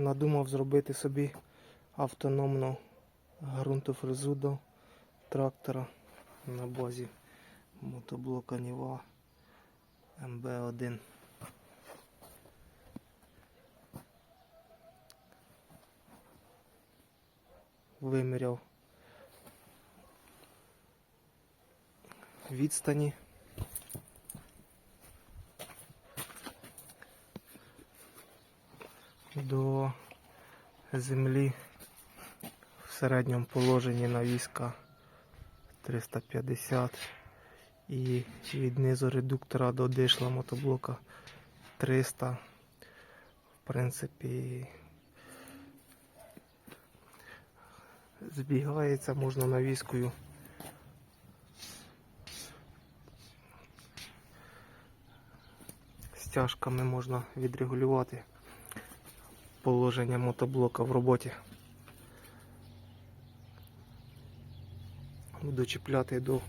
надумав зробити собі автономну ґрунтофрезу до трактора на базі мотоблока Ніва МБ1. Виміряв відстані. До землі в середньому положенні на війська 350 і від низу редуктора до дишла мотоблока 300. В принципі, збігається, можна навіскою. Стяжками можна відрегулювати положення мотоблока в роботі. Буду чіпляти до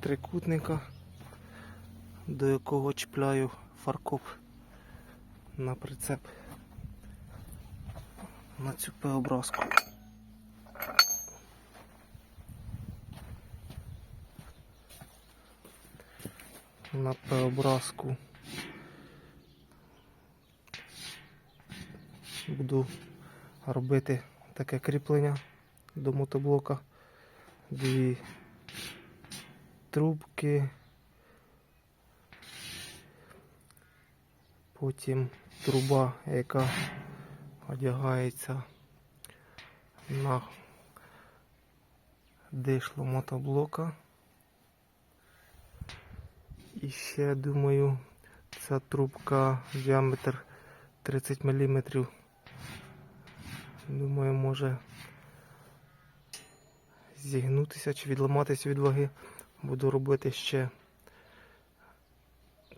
трикутника, до якого чіпляю фаркоп на прицеп на цю П-образку. На П-образку буду робити таке кріплення до мотоблока. Дві трубки. Потім труба, яка одягається на дишло мотоблока. І ще думаю, ця трубка діаметр 30 мм. Думаю, може зігнутися чи відламатися від ваги. Буду робити ще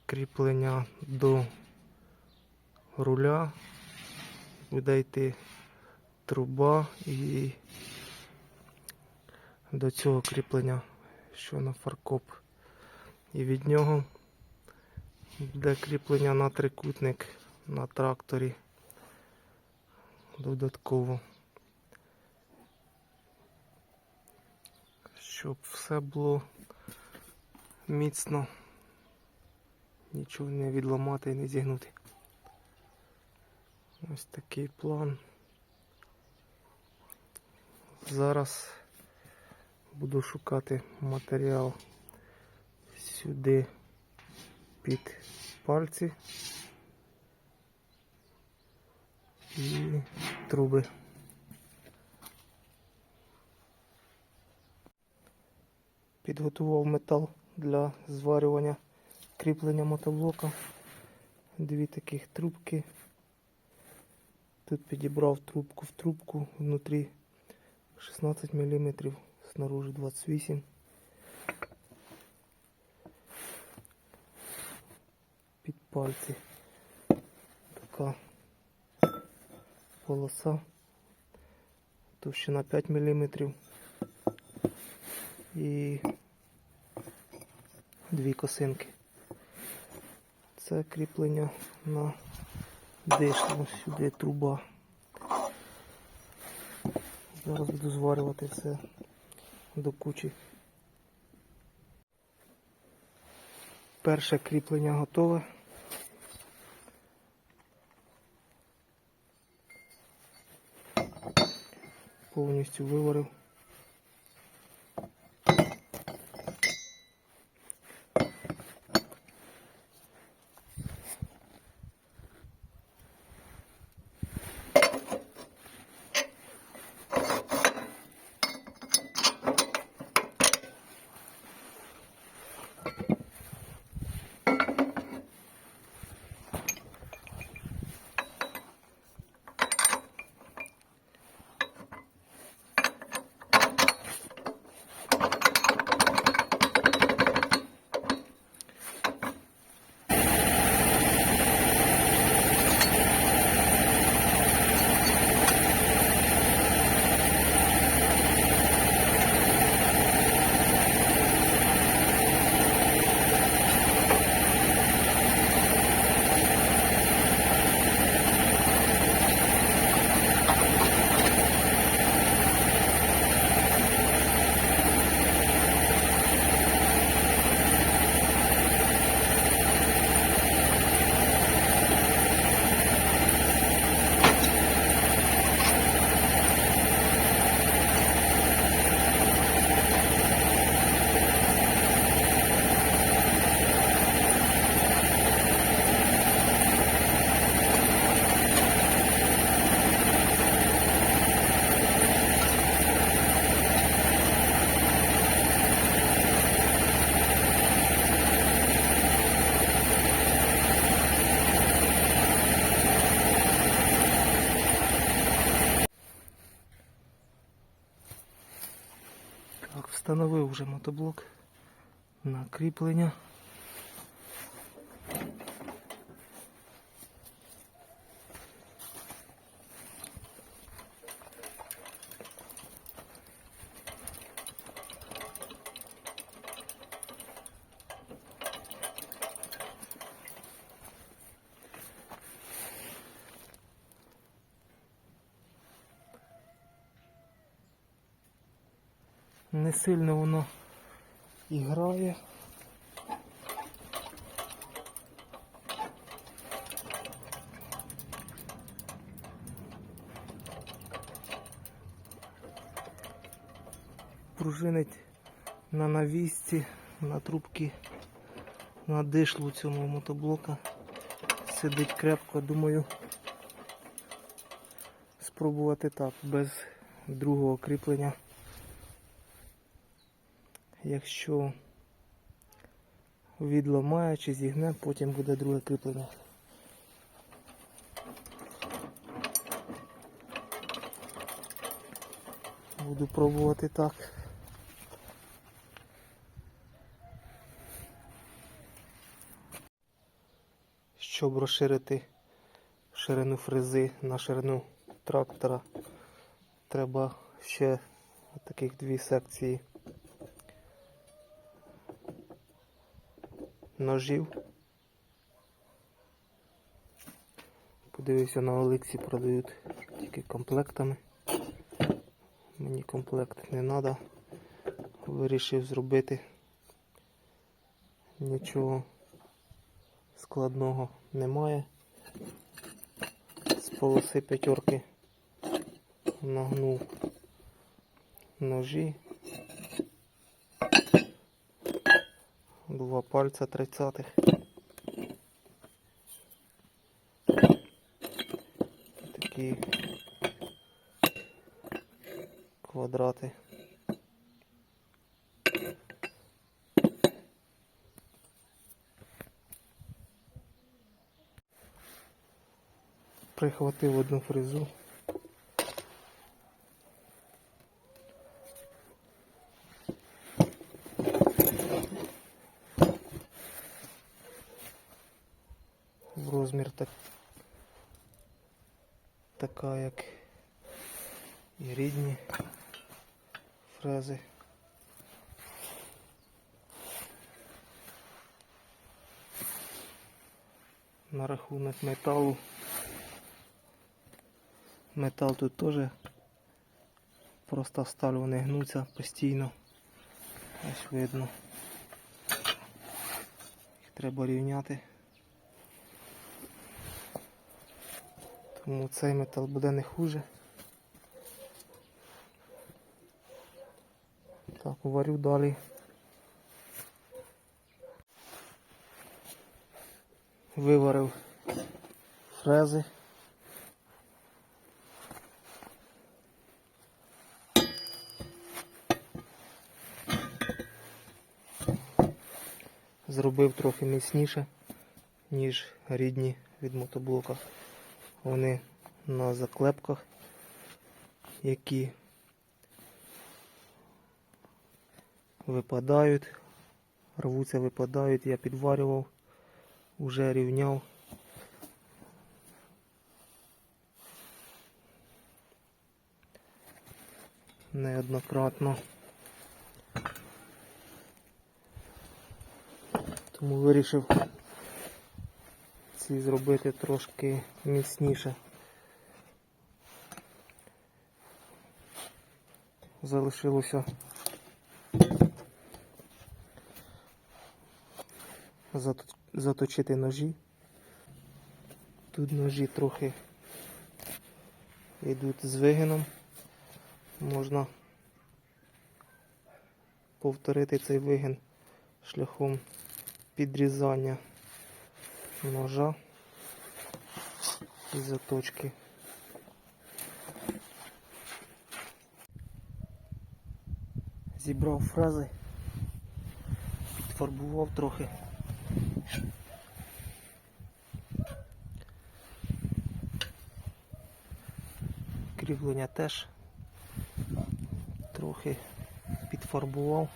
кріплення до руля. Буде йти труба і до цього кріплення, що на фаркоп. І від нього буде кріплення на трикутник на тракторі додатково. Щоб все було міцно, нічого не відламати і не зігнути. Ось такий план. Зараз буду шукати матеріал сюди під пальці і труби. Підготував метал для зварювання кріплення мотоблока. Дві таких трубки. Тут підібрав трубку в трубку внутрі 16 мм, снаружи 28 Під пальці така полоса, товщина 5 мм і дві косинки. Це кріплення на дишло сюди труба. Зараз буду зварювати все до кучі. Перше кріплення готове. Повністю виварив. Встановив вже мотоблок на кріплення. Сильно воно і грає. Пружинить на навісці, на трубці, на дишлу цьому мотоблока. Сидить крепко, думаю. Спробувати так, без другого кріплення. Якщо відламає чи зігне, потім буде друге кріплення. Буду пробувати так. Щоб розширити ширину фрези на ширину трактора, треба ще таких дві секції ножів. Подивився на Олексі, продають тільки комплектами. Мені комплект не треба. Вирішив зробити нічого складного немає. З полоси п'ятерки нагнув ножі. Два пальця тридцятих. Такі квадрати. Прихватив одну фрезу. в розмір так, така, як і рідні фрези. На рахунок металу. Метал тут теж просто сталь вони гнуться постійно. Ось видно. Їх треба рівняти. Тому цей метал буде не хуже. Так, варю далі. Виварив фрези. Зробив трохи міцніше, ніж рідні від мотоблока. Вони на заклепках, які випадають, рвуться, випадають, я підварював, уже рівняв. Неоднократно. Тому вирішив ці зробити трошки міцніше. Залишилося заточити ножі. Тут ножі трохи йдуть з вигином. Можна повторити цей вигин шляхом підрізання ножа і заточки. Зібрав фрази, підфарбував трохи. Кріплення теж трохи підфарбував.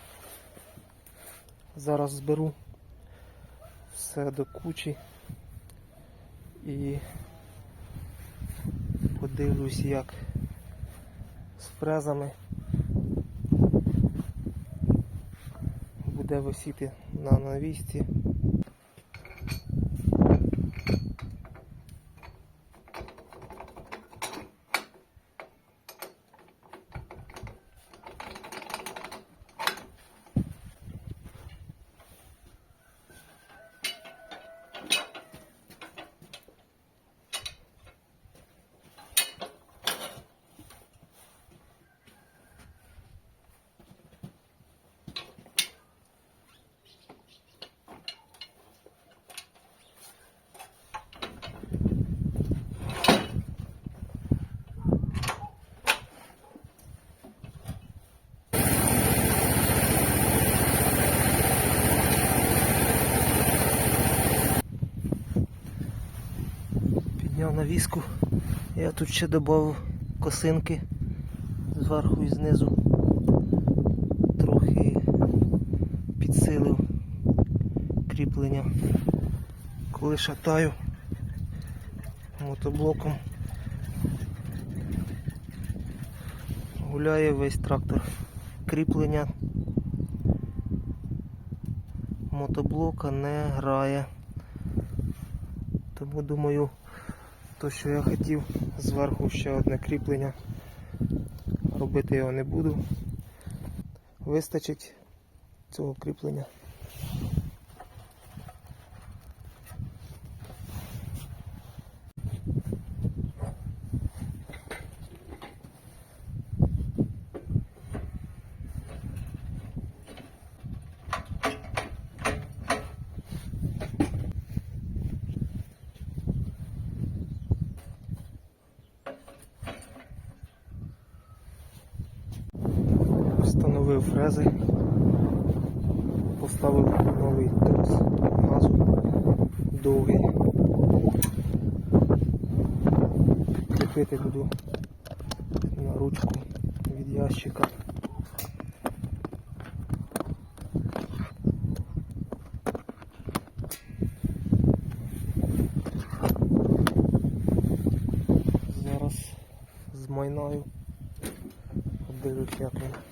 Зараз зберу все до кучі і подивлюсь, як з фрезами буде висіти на навісті. Навіску. Я тут ще додав косинки зверху і знизу. Трохи підсилив кріплення. Коли шатаю мотоблоком, гуляє весь трактор. Кріплення мотоблока не грає. Тому думаю, то, що я хотів зверху ще одне кріплення. Робити його не буду. Вистачить цього кріплення. Встановив фрези, поставив новий трос газу довгий. Кріпити буду на ручку від ящика. Зараз змайнаю, подивлюсь, як він.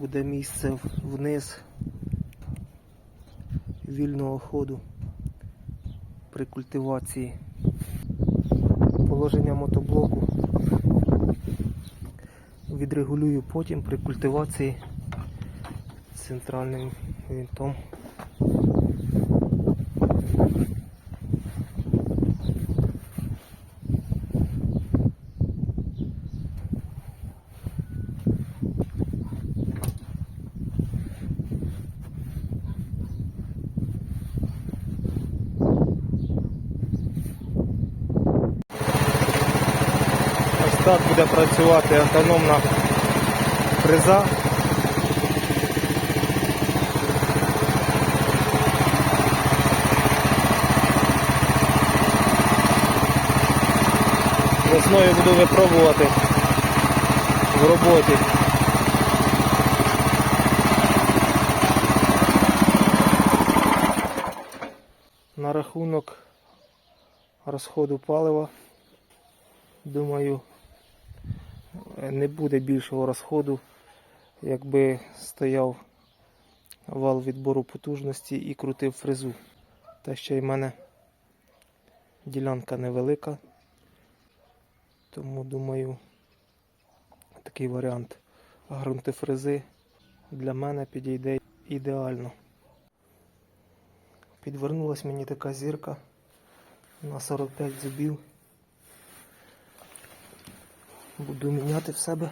Буде місце вниз вільного ходу при культивації. Положення мотоблоку відрегулюю потім при культивації центральним винтом. Ось так буде працювати автономна фреза. Весною буду випробувати в роботі. На рахунок розходу палива, думаю, не буде більшого розходу, якби стояв вал відбору потужності і крутив фрезу. Та ще й в мене ділянка невелика. Тому думаю, такий варіант ґрунтифрези для мене підійде ідеально. Підвернулась мені така зірка на 45 зубів. Буду міняти в себе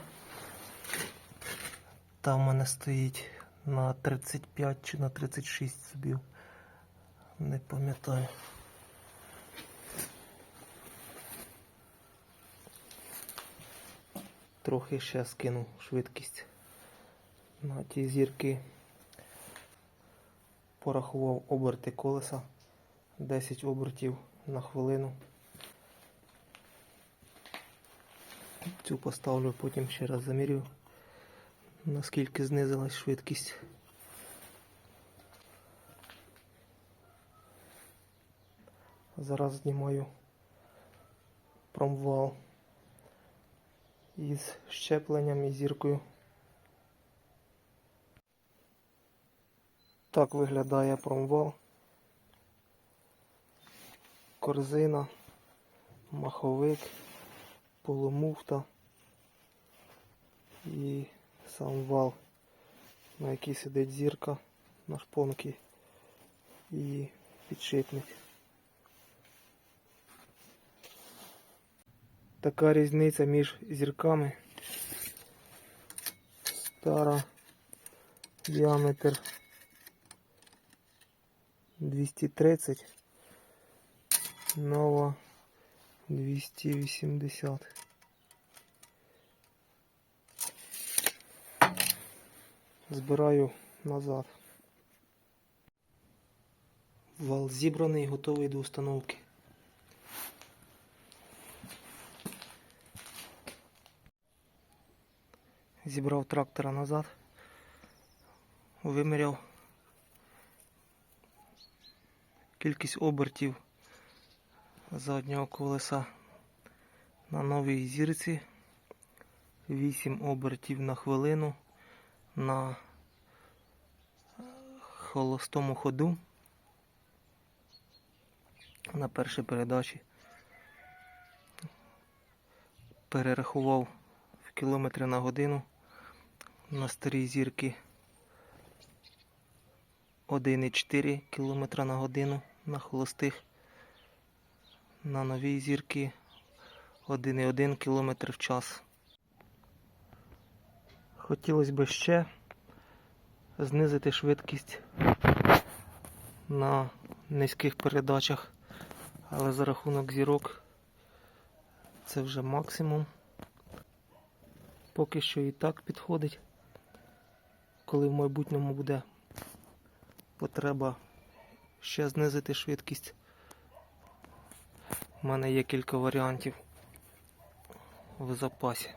Та в мене стоїть на 35 чи на 36 зубів. Не пам'ятаю. Трохи ще скину швидкість на ті зірки. Порахував оберти колеса 10 обертів на хвилину. Цю поставлю, потім ще раз замірю, наскільки знизилась швидкість. Зараз знімаю промвал із щепленням і зіркою. Так виглядає промвал. Корзина, маховик, полумуфта і сам вал, на який сидить зірка на шпонки і підшипник. Така різниця між зірками. Стара діаметр 230, нова 280. Збираю назад. Вал зібраний, готовий до установки. Зібрав трактора назад, виміряв кількість обертів заднього колеса на новій зірці. 8 обертів на хвилину на холостому ходу на першій передачі. Перерахував в кілометри на годину на старій зірки 1,4 км на годину на холостих. На новій зірки 1,1 км в час. Хотілося б ще знизити швидкість на низьких передачах, але за рахунок зірок це вже максимум. Поки що і так підходить. Коли в майбутньому буде потреба ще знизити швидкість, у мене є кілька варіантів в запасі.